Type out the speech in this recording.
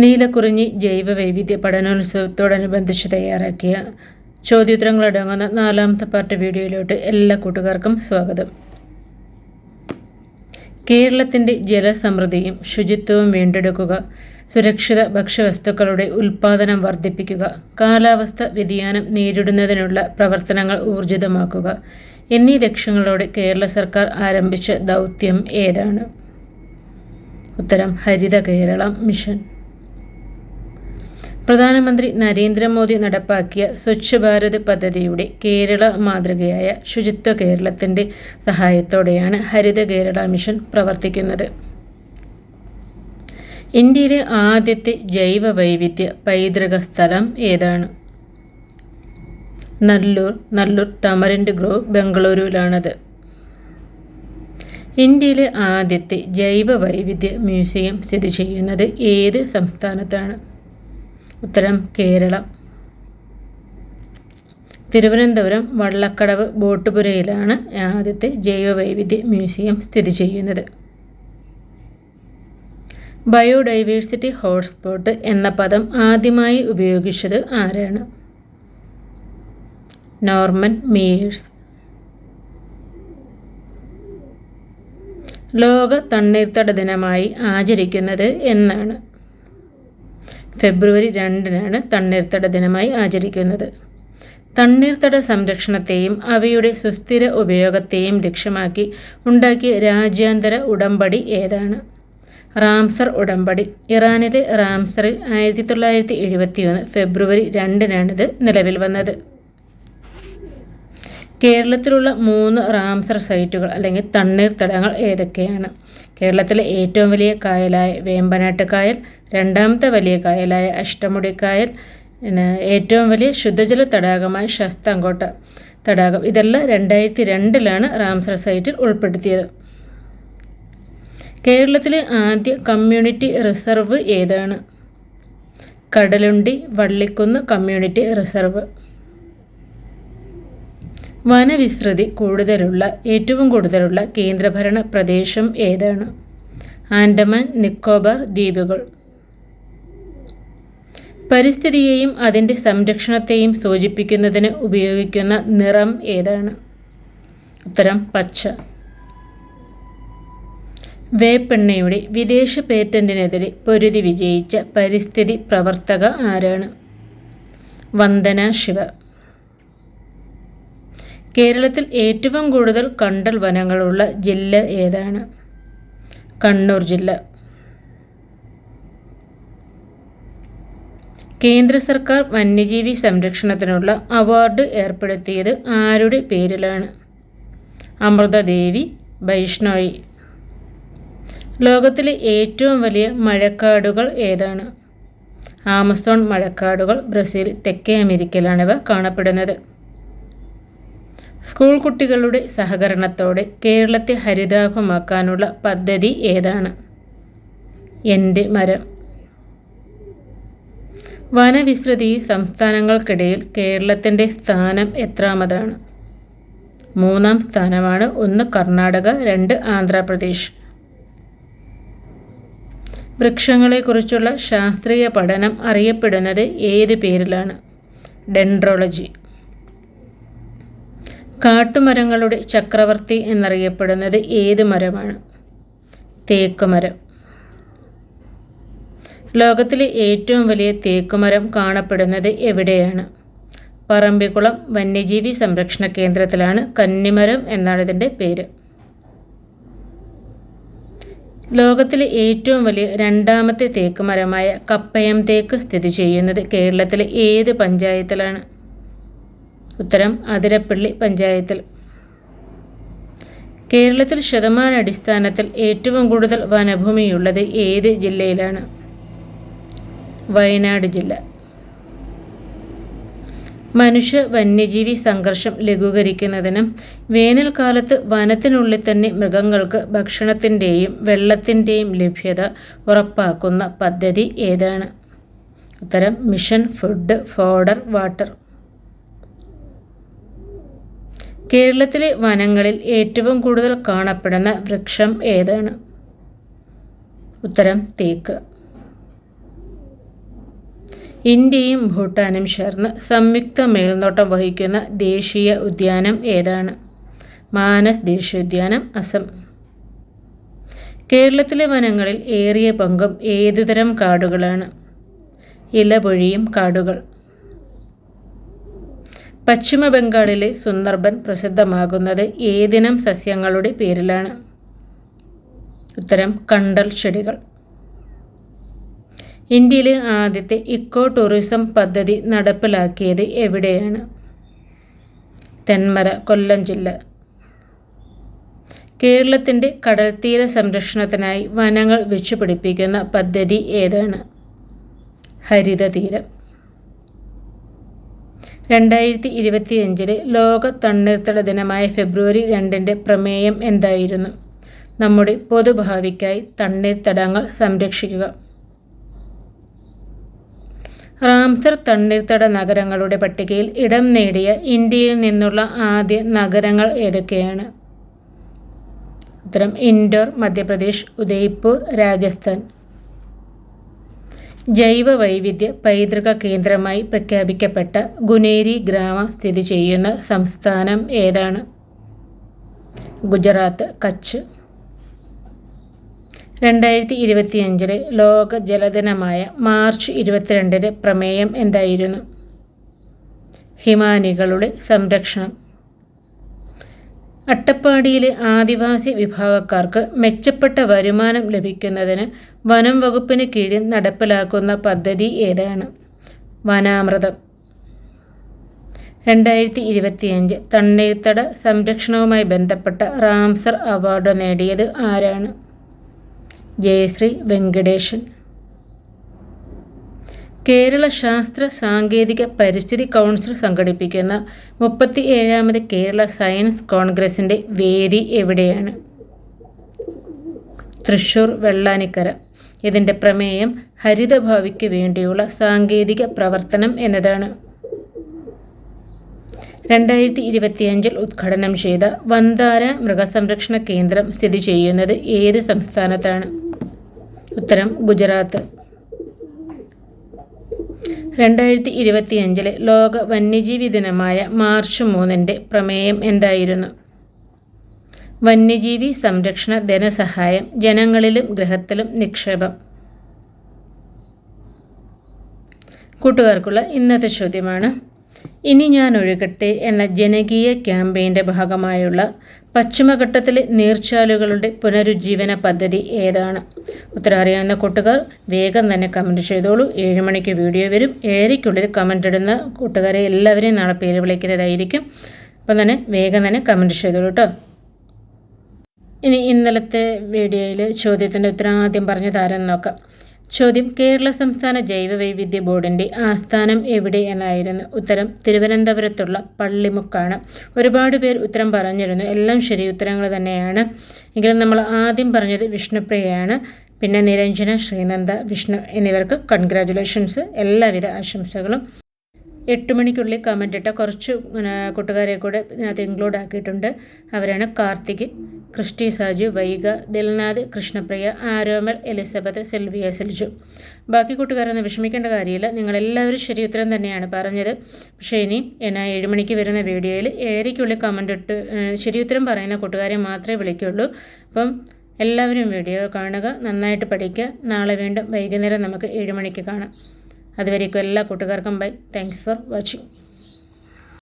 നീലക്കുറിഞ്ഞി ജൈവ വൈവിധ്യ പഠനോത്സവത്തോടനുബന്ധിച്ച് തയ്യാറാക്കിയ ചോദ്യോത്തരങ്ങളടങ്ങുന്ന നാലാമത്തെ പാർട്ട് വീഡിയോയിലോട്ട് എല്ലാ കൂട്ടുകാർക്കും സ്വാഗതം. കേരളത്തിന്റെ ജലസമൃദ്ധിയും ശുചിത്വവും വീണ്ടെടുക്കുക സുരക്ഷിത ഭക്ഷ്യവസ്തുക്കളുടെ ഉൽപ്പാദനം വർദ്ധിപ്പിക്കുക കാലാവസ്ഥ വ്യതിയാനം നേരിടുന്നതിനുള്ള പ്രവർത്തനങ്ങൾ ഊർജിതമാക്കുക എന്നീ ലക്ഷ്യങ്ങളോടെ കേരള സർക്കാർ ആരംഭിച്ച ദൗത്യം ഏതാണ്? ഉത്തരം ഹരിത കേരളം മിഷൻ. പ്രധാനമന്ത്രി നരേന്ദ്രമോദി നടപ്പാക്കിയ സ്വച്ഛ് ഭാരത് പദ്ധതിയുടെ കേരള മാതൃകയായ ശുചിത്വ കേരളത്തിന്റെ സഹായത്തോടെയാണ് ഹരിത കേരള മിഷൻ പ്രവർത്തിക്കുന്നത്. ഇന്ത്യയിലെ ആദ്യത്തെ ജൈവ വൈവിധ്യ പൈതൃക സ്ഥലം ഏതാണ്? നല്ലൂർ നല്ലൂർ ടമറിൻഡ് ഗ്രോവ് ബംഗളൂരുവിലാണത്. ഇന്ത്യയിലെ ആദ്യത്തെ ജൈവ വൈവിധ്യ മ്യൂസിയം സ്ഥിതി ചെയ്യുന്നത് ഏത് സംസ്ഥാനത്താണ്? ഉത്തരം കേരളം. തിരുവനന്തപുരം വള്ളക്കടവ് ബോട്ടുപുരയിലാണ് ആദ്യത്തെ ജൈവവൈവിധ്യ മ്യൂസിയം സ്ഥിതി ചെയ്യുന്നത്. ബയോഡൈവേഴ്സിറ്റി ഹോട്ട്സ്പോട്ട് എന്ന പദം ആദ്യമായി ഉപയോഗിച്ചത് ആരാണ്? Norman Myers. ലോക തണ്ണീർത്തട ദിനമായി ആചരിക്കുന്നത് എന്നാണ്. ഫെബ്രുവരി രണ്ടിനാണ് തണ്ണീർത്തട ദിനമായി ആചരിക്കുന്നത്. തണ്ണീർത്തട സംരക്ഷണത്തെയും അവയുടെ സുസ്ഥിര ഉപയോഗത്തെയും ലക്ഷ്യമാക്കി ഉണ്ടാക്കിയ രാജ്യാന്തര ഉടമ്പടി ഏതാണ്? റാംസർ ഉടമ്പടി. ഇറാനിലെ റാംസറിൽ ആയിരത്തി തൊള്ളായിരത്തി എഴുപത്തിയൊന്ന് ഫെബ്രുവരി രണ്ടിനാണിത് നിലവിൽ വന്നത്. കേരളത്തിലുള്ള മൂന്ന് റാംസർ സൈറ്റുകൾ അല്ലെങ്കിൽ തണ്ണീർത്തടങ്ങൾ ഏതൊക്കെയാണ്? കേരളത്തിലെ ഏറ്റവും വലിയ കായലായ വേമ്പനാട്ട് കായൽ രണ്ടാമത്തെ വലിയ കായലായ അഷ്ടമുടി കായൽ പിന്നെ ഏറ്റവും വലിയ ശുദ്ധജല തടാകമായ ശസ്താങ്കോട്ട തടാകം. ഇതെല്ലാം രണ്ടായിരത്തി രണ്ടിലാണ് റാംസർ സൈറ്റിൽ ഉൾപ്പെടുത്തിയത്. കേരളത്തിലെ ആദ്യ കമ്മ്യൂണിറ്റി റിസർവ് ഏതാണ്? Kadalundi Vallikkunnu community reserve. വനവിസ്തൃതി കൂടുതലുള്ള ഏറ്റവും കൂടുതലുള്ള കേന്ദ്രഭരണ പ്രദേശം ഏതാണ്? ആൻഡമാൻ നിക്കോബാർ ദ്വീപുകൾ. പരിസ്ഥിതിയെയും അതിന്റെ സംരക്ഷണത്തെയും സൂചിപ്പിക്കുന്നതിന് ഉപയോഗിക്കുന്ന നിറം ഏതാണ്? ഉത്തരം പച്ച. വേപ്പെണ്ണയുടെ വിദേശ പേറ്റന്റിനെതിരെ പൊരുതി വിജയിച്ച പരിസ്ഥിതി പ്രവർത്തക ആരാണ്? വന്ദന ശിവ. കേരളത്തിൽ ഏറ്റവും കൂടുതൽ കണ്ടൽ വനങ്ങളുള്ള ജില്ല ഏതാണ്? കണ്ണൂർ ജില്ല. കേന്ദ്ര സർക്കാർ വന്യജീവി സംരക്ഷണത്തിനുള്ള അവാർഡ് ഏർപ്പെടുത്തിയത് ആരുടെ പേരിലാണ്? അമൃതദേവി വൈഷ്ണോയി ലോകത്തിലെ ഏറ്റവും വലിയ മഴക്കാടുകൾ ഏതാണ്? ആമസോൺ മഴക്കാടുകൾ ബ്രസീൽ തെക്കേ അമേരിക്കയിലാണിവ കാണപ്പെടുന്നത്. സ്കൂൾ കുട്ടികളുടെ സഹകരണത്തോടെ കേരളത്തെ ഹരിതാഭമാക്കാനുള്ള പദ്ധതി ഏതാണ്? എന്റെ മരം. വനവിസ്തൃതി സംസ്ഥാനങ്ങൾക്കിടയിൽ കേരളത്തിന്റെ സ്ഥാനം എത്രാമതാണ്? മൂന്നാം സ്ഥാനമാണ് ഒന്ന് കർണാടക രണ്ട് ആന്ധ്രാപ്രദേശ്. വൃക്ഷങ്ങളെക്കുറിച്ചുള്ള ശാസ്ത്രീയ പഠനം അറിയപ്പെടുന്നത് ഏത് പേരിലാണ്? ഡെൻഡ്രോളജി. കാട്ടുമരങ്ങളുടെ ചക്രവർത്തി എന്നറിയപ്പെടുന്നത് ഏത് മരമാണ്? തേക്കുമരം. ലോകത്തിലെ ഏറ്റവും വലിയ തേക്കുമരം കാണപ്പെടുന്നത് എവിടെയാണ്? പറമ്പിക്കുളം വന്യജീവി സംരക്ഷണ കേന്ദ്രത്തിലാണ് കന്നിമരം എന്നാണ് ഇതിന്റെ പേര്. ലോകത്തിലെ ഏറ്റവും വലിയ രണ്ടാമത്തെ തേക്ക് മരമായ കപ്പയം തേക്ക് സ്ഥിതി ചെയ്യുന്നത് കേരളത്തിലെ ഏത് പഞ്ചായത്തിലാണ്? ഉത്തരം അതിരപ്പള്ളി പഞ്ചായത്തിൽ. കേരളത്തിൽ ശതമാന അടിസ്ഥാനത്തിൽ ഏറ്റവും കൂടുതൽ വനഭൂമിയുള്ളത് ഏത് ജില്ലയിലാണ്? വയനാട് ജില്ല. മനുഷ്യ വന്യജീവി സംഘർഷം ലഘൂകരിക്കുന്നതിനും വേനൽക്കാലത്ത് വനത്തിനുള്ളിൽ തന്നെ മൃഗങ്ങൾക്ക് ഭക്ഷണത്തിന്റെയും വെള്ളത്തിന്റെയും ലഭ്യത ഉറപ്പാക്കുന്ന പദ്ധതി ഏതാണ്? ഉത്തരം മിഷൻ ഫുഡ് ഫോഡർ വാട്ടർ. കേരളത്തിലെ വനങ്ങളിൽ ഏറ്റവും കൂടുതൽ കാണപ്പെടുന്ന വൃക്ഷം ഏതാണ്? ഉത്തരം തേക്ക്. ഇന്ത്യയും ഭൂട്ടാനും ചേർന്ന് സംയുക്ത മേൽനോട്ടം വഹിക്കുന്ന ദേശീയ ഉദ്യാനം ഏതാണ്? മാനസ് ദേശീയോദ്യാനം അസം. കേരളത്തിലെ വനങ്ങളിൽ ഏറിയ പങ്കും ഏതുതരം കാടുകളാണ്? ഇലപൊഴിയും കാടുകൾ. പശ്ചിമ ബംഗാളിലെ സുന്ദർബൻ പ്രസിദ്ധമാകുന്നത് ഏതിനം സസ്യങ്ങളുടെ പേരിലാണ്? ഉത്തരം കണ്ടൽ ചെടികൾ. ഇന്ത്യയിലെ ആദ്യത്തെ ഇക്കോ ടൂറിസം പദ്ധതി നടപ്പിലാക്കിയത് എവിടെയാണ്? തെന്മല കൊല്ലം ജില്ല. കേരളത്തിന്റെ കടൽത്തീര സംരക്ഷണത്തിനായി വനങ്ങൾ വെച്ചുപിടിപ്പിക്കുന്ന പദ്ധതി ഏതാണ്? ഹരിതതീരം. രണ്ടായിരത്തി ഇരുപത്തിയഞ്ചിലെ ലോക തണ്ണീർത്തട ദിനമായ ഫെബ്രുവരി രണ്ടിന്റെ പ്രമേയം എന്തായിരുന്നു? നമ്മുടെ പൊതുഭാവിക്കായി തണ്ണീർത്തടങ്ങൾ സംരക്ഷിക്കുക. റാംസർ തണ്ണീർത്തട നഗരങ്ങളുടെ പട്ടികയിൽ ഇടം നേടിയ ഇന്ത്യയിൽ നിന്നുള്ള ആദ്യ നഗരങ്ങൾ ഏതൊക്കെയാണ്? ഉത്തരം ഇൻഡോർ മധ്യപ്രദേശ് ഉദയ്പൂർ രാജസ്ഥാൻ. ജൈവ വൈവിധ്യ പൈതൃക കേന്ദ്രമായി പ്രഖ്യാപിക്കപ്പെട്ട ഗുനേരി ഗ്രാമം സ്ഥിതി ചെയ്യുന്ന സംസ്ഥാനം ഏതാണ്? ഗുജറാത്ത് കച്ച്. രണ്ടായിരത്തി ഇരുപത്തിയഞ്ചിലെ ലോക ജലദിനമായ മാർച്ച് ഇരുപത്തിരണ്ടിന് പ്രമേയം എന്തായിരുന്നു? ഹിമാനികളുടെ സംരക്ഷണം. അട്ടപ്പാടിയിലെ ആദിവാസി വിഭാഗക്കാർക്ക് മെച്ചപ്പെട്ട വരുമാനം ലഭിക്കുന്നതിന് വനം വകുപ്പിന് കീഴിൽ നടപ്പിലാക്കുന്ന പദ്ധതി ഏതാണ്? വനാമൃതം. രണ്ടായിരത്തി ഇരുപത്തിയഞ്ച് തണ്ണീർത്തട സംരക്ഷണവുമായി ബന്ധപ്പെട്ട റാംസർ അവാർഡ് നേടിയത് ആരാണ്? ജയശ്രീ വെങ്കടേശൻ. കേരള ശാസ്ത്ര സാങ്കേതിക പരിസ്ഥിതി കൗൺസിൽ സംഘടിപ്പിക്കുന്ന മുപ്പത്തി ഏഴാമത് കേരള സയൻസ് കോൺഗ്രസിന്റെ വേദി എവിടെയാണ്? തൃശൂർ വെള്ളാനിക്കര. ഇതിന്റെ പ്രമേയം ഹരിതഭാവിക്ക് വേണ്ടിയുള്ള സാങ്കേതിക പ്രവർത്തനം എന്നതാണ്. രണ്ടായിരത്തി ഇരുപത്തിയഞ്ചിൽ ഉദ്ഘാടനം ചെയ്ത വന്താര മൃഗസംരക്ഷണ കേന്ദ്രം സ്ഥിതി ചെയ്യുന്നത് ഏത് സംസ്ഥാനത്താണ്? ഉത്തരം ഗുജറാത്ത്. രണ്ടായിരത്തി ഇരുപത്തിയഞ്ചിലെ ലോക വന്യജീവി ദിനമായ മാർച്ച് മൂന്നിന്റെ പ്രമേയം എന്തായിരുന്നു? വന്യജീവി സംരക്ഷണ ധനസഹായം ജനങ്ങളിലും ഗ്രഹത്തിലും നിക്ഷേപം. കൂട്ടുകാർക്കുള്ള ഇന്നത്തെ ചോദ്യമാണ് ഇനി ഞാൻ ഒഴുകട്ടെ എന്ന ജനകീയ ക്യാമ്പയിന്റെ ഭാഗമായുള്ള പശ്ചിമഘട്ടത്തിലെ നീർച്ചാലുകളുടെ പുനരുജ്ജീവന പദ്ധതി ഏതാണ്? ഉത്തരം അറിയാവുന്ന കൂട്ടുകാർ വേഗം തന്നെ കമന്റ് ചെയ്തോളൂ. ഏഴ് മണിക്ക് വീഡിയോ വരും. ഏഴരയ്ക്കുള്ളിൽ കമന്റ് ഇടുന്ന കൂട്ടുകാരെ എല്ലാവരെയും നാളെ പേര് വിളിക്കുന്നതായിരിക്കും. അപ്പം തന്നെ വേഗം തന്നെ കമന്റ് ചെയ്തോളൂ കേട്ടോ ഇനി ഇന്നലത്തെ വീഡിയോയിൽ ചോദ്യത്തിന്റെ ഉത്തരം ആദ്യം പറഞ്ഞു താരം നോക്കാം. ചോദ്യം കേരള സംസ്ഥാന ജൈവവൈവിധ്യ ബോർഡിന്റെ ആസ്ഥാനം എവിടെ എന്നായിരുന്നു. ഉത്തരം തിരുവനന്തപുരത്തുള്ള പള്ളിമുക്കാണ്. ഒരുപാട് പേർ ഉത്തരം പറഞ്ഞിരുന്നു. എല്ലാം ശരി ഉത്തരങ്ങൾ തന്നെയാണ്. എങ്കിലും നമ്മൾ ആദ്യം പറഞ്ഞത് വിഷ്ണുപ്രിയയാണ്. പിന്നെ നിരഞ്ജന ശ്രീനന്ദ വിഷ്ണു എന്നിവർക്ക് കൺഗ്രാറ്റുലേഷൻസ് എല്ലാവിധ ആശംസകളും. എട്ട് മണിക്കുള്ളിൽ കമന്റ് ഇട്ട കുറച്ച് കൂട്ടുകാരെ കൂടെ ഇതിനകത്ത് ഇൻക്ലൂഡ് ആക്കിയിട്ടുണ്ട്. അവരാണ് കാർത്തിക് ക്രിസ്റ്റി സാജു വൈഗ ദിൽനാഥ് കൃഷ്ണപ്രിയ ആരോമൽ എലിസബത്ത് സെൽവിയ സെൽജു. ബാക്കി കൂട്ടുകാരൊന്നും വിഷമിക്കേണ്ട കാര്യമില്ല. നിങ്ങളെല്ലാവരും ശരി ഉത്തരം തന്നെയാണ് പറഞ്ഞത്. പക്ഷേ ഇനി എന്നാ ഏഴ് മണിക്ക് വരുന്ന വീഡിയോയിൽ ഏഴരയ്ക്കുള്ളിൽ കമന്റ് ഇട്ട് ശരി ഉത്തരം പറയുന്ന കൂട്ടുകാരെ മാത്രമേ വിളിക്കുള്ളൂ. അപ്പം എല്ലാവരും വീഡിയോ കാണുക നന്നായിട്ട് പഠിക്കുക. നാളെ വീണ്ടും വൈകുന്നേരം നമുക്ക് ഏഴ് മണിക്ക് കാണാം. അതുവരേക്കും എല്ലാ കൂട്ടുകാർക്കും ബൈ താങ്ക്സ് ഫോർ വാച്ചിങ്